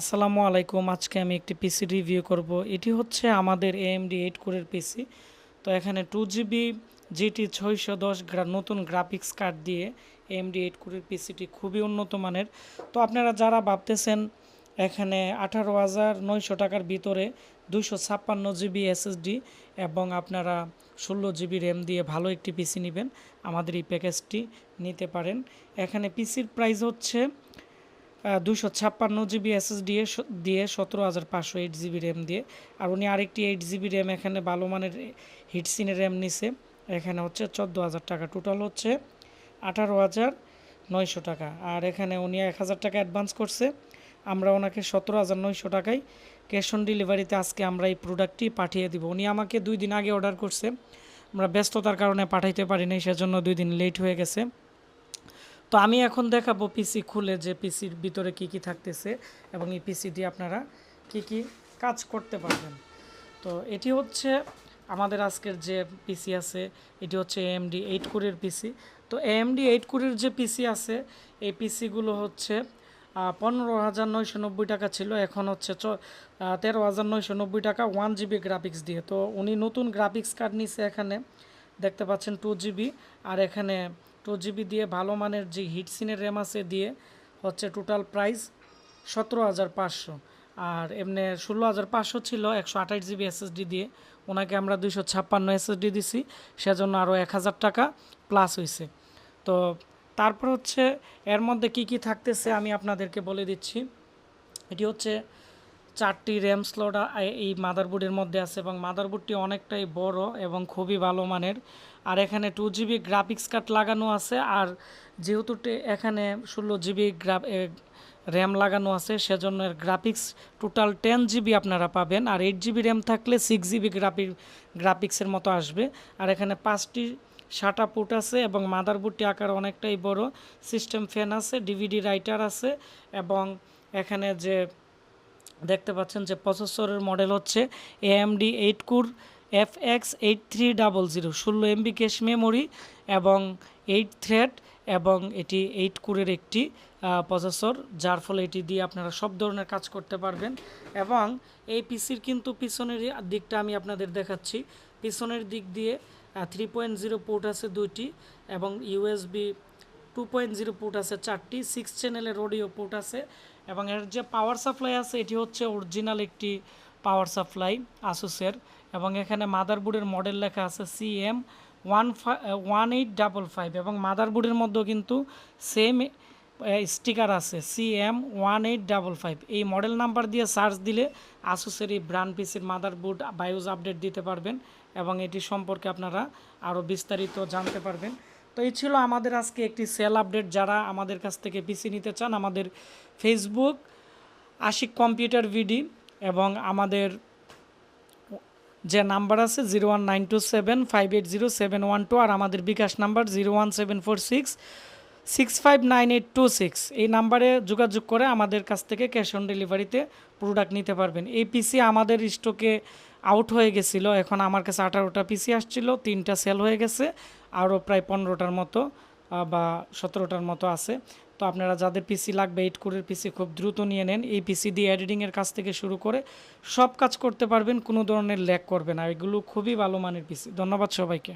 আসসালামু আলাইকুম, আজকে আমি একটি পিসি রিভিউ করব। এটি হচ্ছে আমাদের এএমডি এইট কোরের পিসি তো এখানে টু জিবি জিটি ছয়শো দশ নতুন গ্রাফিক্স কার্ড দিয়ে এএমডি এইট কোরের পিসিটি খুবই উন্নত মানের। তো আপনারা যারা ভাবতেছেন এখানে আঠারো হাজার নয়শো টাকার ভিতরে দুশো ছাপ্পান্ন জিবি এসএসডি এবং আপনারা ষোলো জিবি র্যাম দিয়ে ভালো একটি পিসি নেবেন, আমাদের এই প্যাকেজটি নিতে পারেন। এখানে পিসির প্রাইস হচ্ছে দুশো ছাপ্পান্ন জিবি এসএসডি দিয়ে সতেরো হাজার পাঁচশো এইট জিবি র্যাম দিয়ে। আর উনি আরেকটি এইট জিবি র্যাম এখানে ভালো মানের হিটসিনের র্যাম নিছে। এখানে হচ্ছে চোদ্দ হাজার টাকা। টোটাল হচ্ছে আঠারো হাজার নয়শো টাকা। আর এখানে উনি এক হাজার টাকা অ্যাডভান্স করছে। আমরা ওনাকে সতেরো হাজার নয়শো টাকায় ক্যাশ অন ডেলিভারিতে আজকে আমরা এই প্রোডাক্টটি পাঠিয়ে দিব। উনি আমাকে দুই দিন আগে অর্ডার করছে। আমরা ব্যস্ততার কারণে পাঠাইতে পারি পারিনি সেজন্য দুই দিন লেট হয়ে গেছে। তো আমি এখন দেখাবো পিসি খুলে যে পিসির ভিতরে কি কি থাকতেছে এবং এই পিসি দিয়ে আপনারা কি কি কাজ করতে পারবেন। তো এটি হচ্ছে আমাদের আজকের যে পিসি আছে, এটি হচ্ছে এএমডি এইট কোরের পিসি তো এএমডি এইট কোরের যে পিসি আছে, এই পিসিগুলো হচ্ছে পনেরো হাজার নয়শো নব্বই টাকা ছিল, এখন হচ্ছে তেরো হাজার নয়শো নব্বই টাকা ওয়ান জিবি গ্রাফিক্স দিয়ে। তো উনি নতুন গ্রাফিক্স কার্ড নিছে এখানে, দেখতে পাচ্ছেন টু জিবি আর এখানে টু জিবি দিয়ে ভালো মানের যে হিটসিনের র্যাম আছে দিয়ে হচ্ছে টোটাল প্রাইস সতেরো হাজার পাঁচশো। আর এমনি ষোলো হাজার পাঁচশো ছিল একশো আঠাশ জিবি এসএসডি দিয়ে। ওনাকে আমরা দুইশো ছাপ্পান্ন এসএসডি দিছি, সেজন্য আরও এক হাজার টাকা প্লাস হয়েছে তো তারপর হচ্ছে এর মধ্যে কি কি থাকতেছে আমি আপনাদেরকে বলে দিচ্ছি। এটি হচ্ছে চারটি র্যাম স্লট এই মাদারবোর্ডের মধ্যে আছে এবং মাদারবোর্ডটি অনেকটাই বড় এবং খুবই ভালো মানের। আর এখানে টু জিবি গ্রাফিক্স কার্ড লাগানো আছে আর যেহেতু এখানে ষোলো জিবি গ্রা র্যাম লাগানো আছে সেজন্য এর গ্রাফিক্স টোটাল টেন জিবি আপনারা পাবেন আর এইট জিবি র্যাম থাকলে সিক্স জিবি গ্রাফিক গ্রাফিক্সের মতো আসবে। আর এখানে পাঁচটি সাটা পুট আছে এবং মাদারবোর্ডটি আকার অনেকটাই বড়। সিস্টেম ফ্যান আছে ডিভিডি রাইটার আছে এবং এখানে যে দেখতে পাচ্ছেন যে প্রসেসরের মডেল হচ্ছে AMD eight core F X eight three double zero ষোলো এমবি ক্যাশ মেমোরি এবং এইট থ্রেড এবং এটি এইট কুরের একটি প্রসেসর যার ফলে এটি দিয়ে আপনারা সব ধরনের কাজ করতে পারবেন। এবং এই পিসির কিন্তু পিছনের দিকটা আমি আপনাদের দেখাচ্ছি। পিছনের দিক দিয়ে থ্রি পয়েন্ট জিরো পোর্ট আছে দুইটি এবং USB two point zero port আছে চারটি সিক্স চ্যানেলের অডিও পোর্ট আছে। এবং এর যে পাওয়ার সাপ্লাই আছে, এটি হচ্ছে অরিজিনাল একটি পাওয়ার সাপ্লাই আসুসের এবং এখানে মাদারবোর্ডের মডেল লেখা আছে C M one one eight double five এবং মাদারবোর্ডের মধ্যেও কিন্তু সেম স্টিকার আছে C M one eight double five এই মডেল নাম্বার দিয়ে সার্চ দিলে আসুসের এই ব্র্যান্ড পিসির মাদারবোর্ড বায়োজ আপডেট দিতে পারবেন এবং এটি সম্পর্কে আপনারা আরও বিস্তারিত জানতে পারবেন। তো এই ছিল আমাদের আজকে একটি সেল আপডেট। যারা আমাদের কাছ থেকে পিসি নিতে চান, আমাদের ফেসবুক আশিক কম্পিউটার ভিডি এবং আমাদের যে নাম্বার আছে zero one nine two seven five eight zero seven one two আর আমাদের bKash number zero one seven four six six five nine eight two six. এই নাম্বারে যোগাযোগ করে আমাদের কাছ থেকে ক্যাশ অন ডেলিভারিতে প্রোডাক্ট নিতে পারবেন। এই পিসি আমাদের স্টকে আউট হয়ে গেছিল। এখন আমার কাছে আঠারোটা পিসি আসছিল, তিনটা সেল হয়ে গেছে। আরও প্রায় পনেরোটার মতো বা সতেরোটার মতো আছে। তো আপনারা যাদের পিসি লাগবে এইট কোরের পিসি খুব দ্রুত নিয়ে নেন। এই পিসি দিয়ে এডিটিংয়ের কাজ থেকে শুরু করে সব কাজ করতে পারবেন, কোনো ধরনের ল্যাক করবে না। এগুলো খুবই ভালো মানের পিসি ধন্যবাদ সবাইকে।